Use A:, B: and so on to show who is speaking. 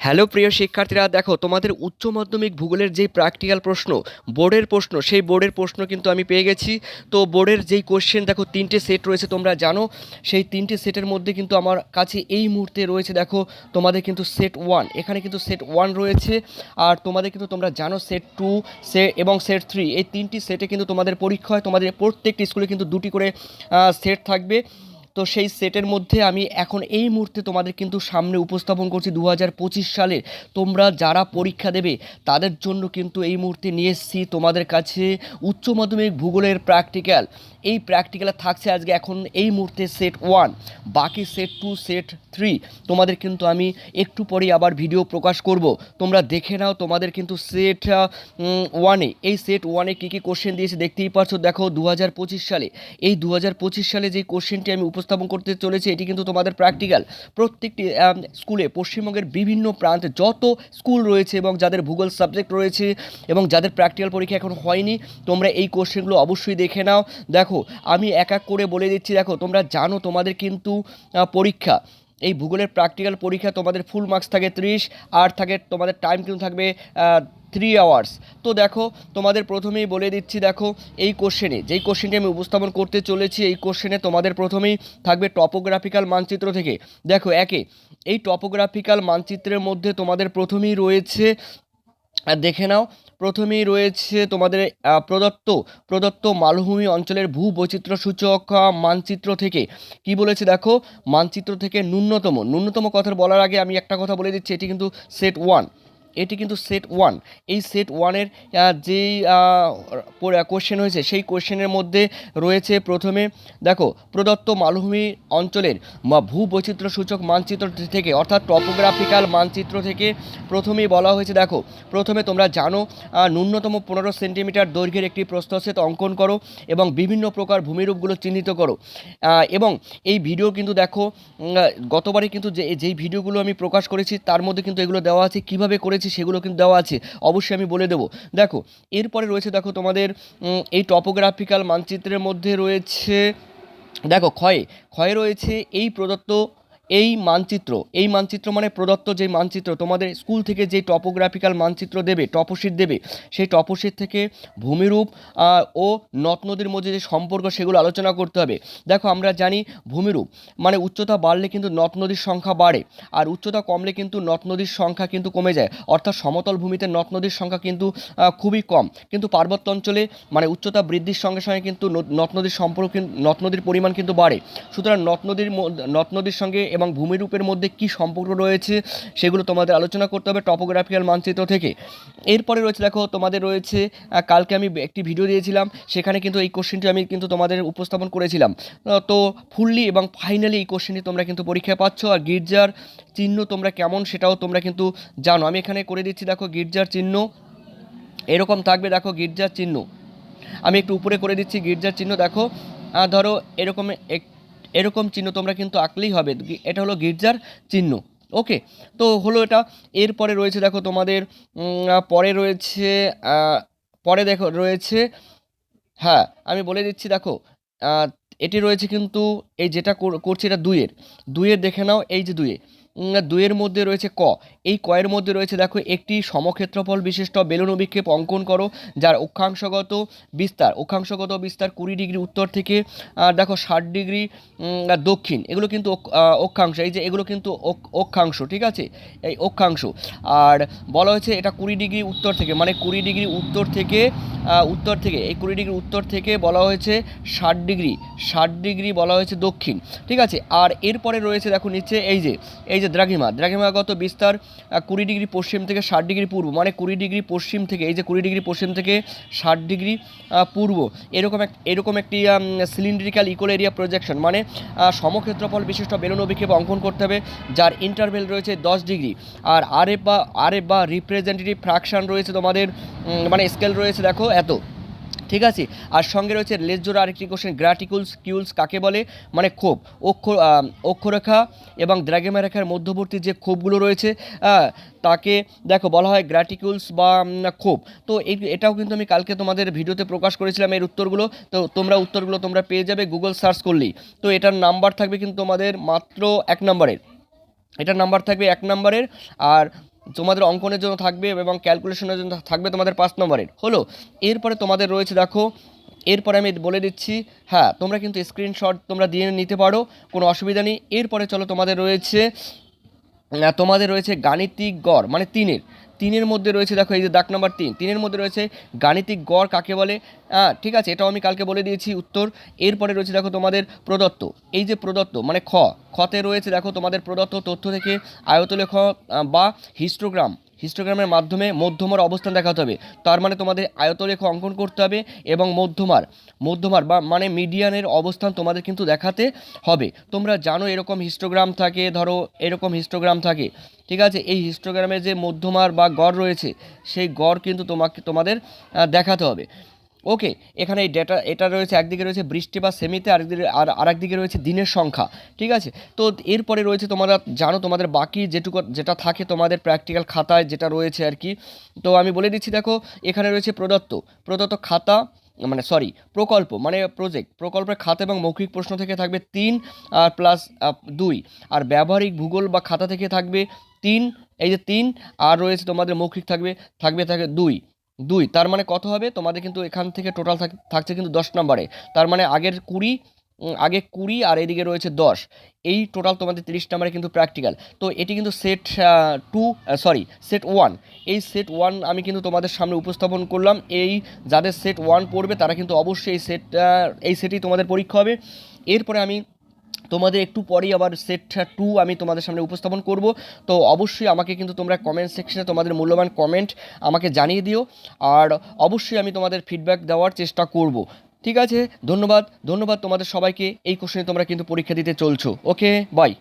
A: Hello প্রিয় শিক্ষার্থীরা, দেখো তোমাদের উচ্চ মাধ্যমিক ভূগোলের যেই প্র্যাকটিক্যাল প্রশ্ন, বোর্ডের প্রশ্ন, সেই বোর্ডের প্রশ্ন কিন্তু আমি পেয়ে গেছি। তো বোর্ডের যেই কোশ্চেন দেখো তিনটে সেট রয়েছে তোমরা জানো। সেই তিনটে সেটের মধ্যে কিন্তু আমার কাছে এই মুহূর্তে রয়েছে, দেখো তোমাদের কিন্তু সেট ওয়ান এখানে কিন্তু সেট ওয়ান রয়েছে। আর তোমাদের কিন্তু তোমরা জানো সেট টু সে এবং সেট থ্রি এই তিনটি সেটে কিন্তু তোমাদের পরীক্ষা হয় তোমাদের প্রত্যেকটি স্কুলে কিন্তু দুটি করে সেট থাকবে। তো সেই সেটের মধ্যে আমি এখন এই মুহূর্তে তোমাদের কিন্তু সামনে উপস্থাপন করছি দু হাজার পঁচিশ সালের। তোমরা যারা পরীক্ষা দেবে, তাদের জন্য কিন্তু এই মুহূর্তে নিয়ে এসেছি তোমাদের কাছে উচ্চ মাধ্যমিক ভূগোলের প্র্যাকটিক্যাল এই প্র্যাকটিক্যালে থাকছে আজকে এখন এই মুহূর্তে সেট ওয়ান বাকি সেট টু সেট থ্রি তোমাদের কিন্তু আমি একটু পরেই আবার ভিডিও প্রকাশ করব। তোমরা দেখে নাও, তোমাদের কিন্তু সেট ওয়ানে এই সেট ওয়ানে কী কী কোশ্চেন দিয়েছে দেখতেই পাচ্ছ। দেখো দু হাজার পঁচিশ সালে, এই দু হাজার পঁচিশ সালে যে কোশ্চেনটি আমি উপস্থাপন করতে চলেছি, এটি কিন্তু তোমাদের প্র্যাকটিক্যাল প্রত্যেকটি স্কুলে পশ্চিমবঙ্গের বিভিন্ন প্রান্তে যত স্কুল রয়েছে এবং যাদের ভূগোল সাবজেক্ট রয়েছে এবং যাদের প্র্যাকটিক্যাল পরীক্ষা এখন হয়নি, তোমরা এই কোশ্চেনগুলো অবশ্যই দেখে নাও। দেখো আমি এক এক করে বলে দিচ্ছি, দেখো, তোমরা জানো তোমাদের কিন্তু পরীক্ষা। এই ভূগোলের প্র্যাকটিক্যাল পরীক্ষা তোমাদের ফুল মার্কস থাকে ত্রিশ, আর থাকে তোমাদের টাইম কিন্তু থাকবে থ্রি আওয়ার্স তো দেখো, তোমাদের প্রথমেই বলে দিচ্ছি, দেখো, এই কোশ্চেনে যেই কোশ্চেনটি আমি উপস্থাপন করতে চলেছি, এই কোশ্চেনে তোমাদের প্রথমেই থাকবে টপোগ্রাফিক্যাল মানচিত্র থেকে। দেখো, একে, এই টপোগ্রাফিক্যাল মানচিত্রের মধ্যে তোমাদের প্রথমেই রয়েছে দেখে নাও, প্রথমেই রয়েছে তোমাদের প্রদত্ত প্রদত্ত মালভূমি অঞ্চলের ভূ বৈচিত্র্য সূচক মানচিত্র থেকে। কি বলেছে দেখো? মানচিত্র থেকে ন্যূনতম। ন্যূনতম কথা বলার আগে আমি একটা কথা বলে দিচ্ছি, এটি কিন্তু সেট ওয়ান এটি কিন্তু সেট ওয়ান এই সেট ওয়ানের যেই কোশ্চেন হয়েছে, সেই কোশ্চেনের মধ্যে রয়েছে প্রথমে, দেখো, প্রদত্ত মালভূমি অঞ্চলের মা- ভূ সূচক মানচিত্র থেকে, অর্থাৎ টপোগ্রাফিক্যাল মানচিত্র থেকে প্রথমেই বলা হয়েছে, দেখো, প্রথমে তোমরা জানো ন্যূনতম পনেরো সেন্টিমিটার দৈর্ঘ্যের একটি প্রস্থচ্ছেদ অঙ্কন করো এবং বিভিন্ন প্রকার ভূমিরূপগুলো চিহ্নিত করো। এবং এই ভিডিও কিন্তু দেখো গতবারে কিন্তু যে, যেই ভিডিওগুলো আমি প্রকাশ করেছি, তার মধ্যে কিন্তু এগুলো দেওয়া আছে, কীভাবে করেছি সেগুলো কিন্তু দেওয়া আছে। অবশ্যই আমি বলে দেবো। দেখো, এরপরে রয়েছে, দেখো তোমাদের এই টপোগ্রাফিক্যাল মানচিত্রের মধ্যে রয়েছে, দেখো ক্ষয়ে ক্ষয়ে রয়েছে এই প্রদত্ত এই মানচিত্র এই মানচিত্র মানে প্রদত্ত যে মানচিত্র, তোমাদের স্কুল থেকে যে টপোগ্রাফিক্যাল মানচিত্র দেবে টপোশিট দেবে, সেই টপোশিট থেকে ভূমিরূপ ও নদ নদীর মধ্যে যে সম্পর্ক সেগুলো আলোচনা করতে হবে। দেখো আমরা জানি ভূমিরূপ মানে উচ্চতা বাড়লে কিন্তু নদ নদীর সংখ্যা বাড়ে, আর উচ্চতা কমলে কিন্তু নদ নদীর সংখ্যা কিন্তু কমে যায়। অর্থাৎ সমতল ভূমিতে নদ নদীর সংখ্যা কিন্তু খুবই কম। কিন্তু পার্বত্য অঞ্চলে মানে উচ্চতা বৃদ্ধির সঙ্গে সঙ্গে কিন্তু নদ নদীর সম্পর্ক, নদ নদীর পরিমাণ কিন্তু বাড়ে। সুতরাং নদ নদীর নদ নদীর সঙ্গে এবং ভূমিরূপের মধ্যে কী সম্পর্ক রয়েছে সেগুলো তোমাদের আলোচনা করতে হবে টপোগ্রাফিক্যাল মানচিত্র থেকে। এরপরে রয়েছে, দেখো, তোমাদের রয়েছে কালকে আমি একটি ভিডিও দিয়েছিলাম, সেখানে কিন্তু এই কোশ্চেনটি আমি কিন্তু তোমাদের উপস্থাপন করেছিলাম। তো ফুললি এবং ফাইনালি এই কোশ্চেনটি তোমরা কিন্তু পরীক্ষায় পাচ্ছ, আর গির্জার চিহ্ন তোমরা কেমন সেটাও তোমরা কিন্তু জানো। আমি এখানে করে দিচ্ছি, দেখো, গির্জার চিহ্ন। এরকম থাকবে, দেখো, গির্জার চিহ্ন। আমি একটু উপরে করে দিচ্ছি, গির্জার চিহ্ন, দেখো। ধরো, এরকম এক- এরকম চিহ্ন তোমরা কিন্তু আঁকলেই হবে। এটা হলো গির্জার চিহ্ন। ওকে, তো হলো এটা। এরপরে রয়েছে দেখো তোমাদের পরে রয়েছে পরে দেখো রয়েছে হ্যাঁ আমি বলে দিচ্ছি দেখো এটি রয়েছে কিন্তু এই যেটা কর- করছি এটা দুইয়ের। দুইয়ের দেখে নাও, এই যে দুইয়ে। উম, দুইয়ের মধ্যে রয়েছে ক। এই কয়ের মধ্যে রয়েছে দেখো একটি সমক্ষেত্রফল বিশিষ্ট বেলুন অভিক্ষেপ অঙ্কন করো যার অক্ষাংশগত বিস্তার অক্ষাংশগত বিস্তার কুড়ি ডিগ্রি উত্তর থেকে দেখো ষাট ডিগ্রি দক্ষিণ। এগুলো কিন্তু অক্ষাংশ এই যে এগুলো কিন্তু অক- অক্ষাংশ ঠিক আছে? এই অক্ষাংশ। আর বলা হয়েছে এটা কুড়ি ডিগ্রি উত্তর থেকে মানে কুড়ি ডিগ্রি উত্তর থেকে উত্তর থেকে এই কুড়ি ডিগ্রি উত্তর থেকে বলা হয়েছে ষাট ডিগ্রি ষাট ডিগ্রি বলা হয়েছে দক্ষিণ ঠিক আছে? আর এরপরে রয়েছে দেখো নিচে এই যে এই যে দ্রাঘিমা দ্রাঘিমাগত বিস্তার কুড়ি ডিগ্রি পশ্চিম থেকে ষাট ডিগ্রি পূর্ব মানে কুড়ি ডিগ্রি পশ্চিম থেকে, এই যে কুড়ি ডিগ্রি পশ্চিম থেকে ষাট ডিগ্রি পূর্ব, এরকম এক, এরকম একটি সিলিন্ড্রিক্যাল ইকোল এরিয়া প্রজেকশন মানে সমক্ষেত্রফল বিশিষ্ট বেলুন অভিক্ষেপ অঙ্কন করতে হবে, যার ইন্টারভেল রয়েছে দশ ডিগ্রি, আর আর বা আর বা রিপ্রেজেন্টেটিভ ফ্র্যাকশন রয়েছে তোমাদের মানে স্কেল রয়েছে, দেখো, এত। ঠিক আছে? আর সঙ্গে রয়েছে লেজ জোড়া আরেকটি কোশ্চেন গ্রাটিকুলস কিউলস কাকে বলে? মানে ক্ষোভ, অক্ষর অক্ষরেখা এবং দ্রাগেমা রেখার মধ্যবর্তী যে ক্ষোভগুলো রয়েছে তাকে দেখো বলা হয় গ্র্যাটিকুলস বা ক্ষোভ। তো এটাও কিন্তু আমি কালকে তোমাদের ভিডিওতে প্রকাশ করেছিলাম এর উত্তরগুলো। তো তোমরা উত্তরগুলো তোমরা পেয়ে যাবে গুগল সার্চ করলেই। তো এটার নাম্বার থাকবে কিন্তু তোমাদের মাত্র এক নম্বরের। এটার নাম্বার থাকবে এক নম্বরের। আর তোমাদের অঙ্কনের জন্য থাকবে এবং ক্যালকুলেশনের জন্য থাকবে তোমাদের পাঁচ নম্বরের। হলো, এরপরে তোমাদের রয়েছে দেখো, এরপরে আমি বলে দিচ্ছি হ্যাঁ তোমরা কিন্তু স্ক্রিনশট তোমরা দিয়ে নিতে পারো, কোনো অসুবিধা নেই। এরপরে চলো তোমাদের রয়েছে তোমাদের রয়েছে গাণিতিক গড় মানে তিনের। তিনের মধ্যে রয়েছে, দেখো এই যে দাগ নাম্বার তিন, তিনের মধ্যে রয়েছে গাণিতিক গড় কাকে বলে? হ্যাঁ ঠিক আছে, এটাও আমি কালকে বলে দিয়েছি উত্তর। এরপরে রয়েছে, দেখো তোমাদের প্রদত্ত, এই যে প্রদত্ত মানে খ, খতে রয়েছে, দেখো তোমাদের প্রদত্ত তথ্য থেকে আয়তলেখ বা হিস্টোগ্রাম। হিস্টোগ্রামের মাধ্যমে মধ্যমার অবস্থান দেখাতে হবে। তার মানে তোমাদের আয়তরেখা অঙ্কন করতে হবে এবং মধ্যমার মধ্যমার বা মানে মিডিয়ানের অবস্থান তোমাদের কিন্তু দেখাতে হবে। তোমরা জানো এরকম হিস্টোগ্রাম থাকে, ধরো এরকম হিস্টোগ্রাম থাকে, ঠিক আছে? এই হিস্টোগ্রামে যে মধ্যমার বা গড় রয়েছে, সেই গড় কিন্তু তোমাকে, তোমাদের দেখাতে হবে। ওকে এখানে এই ডেটা এটা রয়েছে একদিকে রয়েছে বৃষ্টি বা সেমিতে, আরেকদিকে, আর আরেকদিকে রয়েছে দিনের সংখ্যা, ঠিক আছে? তো এরপরে রয়েছে তোমরা জানো তোমাদের বাকি যেটুকু, যেটা থাকে তোমাদের প্র্যাকটিক্যাল খাতায় যেটা রয়েছে আর কি। তো আমি বলে দিচ্ছি, দেখো, এখানে রয়েছে প্রদত্ত প্রদত্ত খাতা মানে সরি প্রকল্প মানে প্রজেক্ট প্রকল্পের খাতা এবং মৌখিক প্রশ্ন থেকে থাকবে তিন, আর প্লাস দুই, আর ব্যবহারিক ভূগোল বা খাতা থেকে থাকবে তিন, এই যে তিন, আর রয়েছে তোমাদের মৌখিক থাকবে থাকবে থাকে দুই। দুই, তার মানে কত হবে? তোমাদের কিন্তু এখান থেকে টোটাল থাকছে কিন্তু দশ নম্বরে। তার মানে আগের কুড়ি আগে কুড়ি আর এদিকে রয়েছে দশ। এই টোটাল তোমাদের তিরিশ নম্বরে কিন্তু প্র্যাকটিক্যাল তো এটি কিন্তু set two sorry set one এই সেট ওয়ান আমি কিন্তু তোমাদের সামনে উপস্থাপন করলাম। এই যাদের সেট ওয়ান পড়বে তারা কিন্তু অবশ্যই এই সেট এই সেটেই তোমাদের পরীক্ষা হবে। এরপরে আমি তোমাদের একটু পরেই আবার সেট টু আমি তোমাদের সামনে উপস্থাপন করব। তো অবশ্যই আমাকে কিন্তু তোমরা কমেন্ট সেকশনে তোমাদের মূল্যবান কমেন্ট আমাকে জানিয়ে দিও। আর অবশ্যই আমি তোমাদের ফিডব্যাক দেওয়ার চেষ্টা করব। ঠিক আছে? ধন্যবাদ। ধন্যবাদ তোমাদের সবাইকে। এই কোশ্চেনে তোমরা কিন্তু পরীক্ষা দিতে চলছো। Okay bye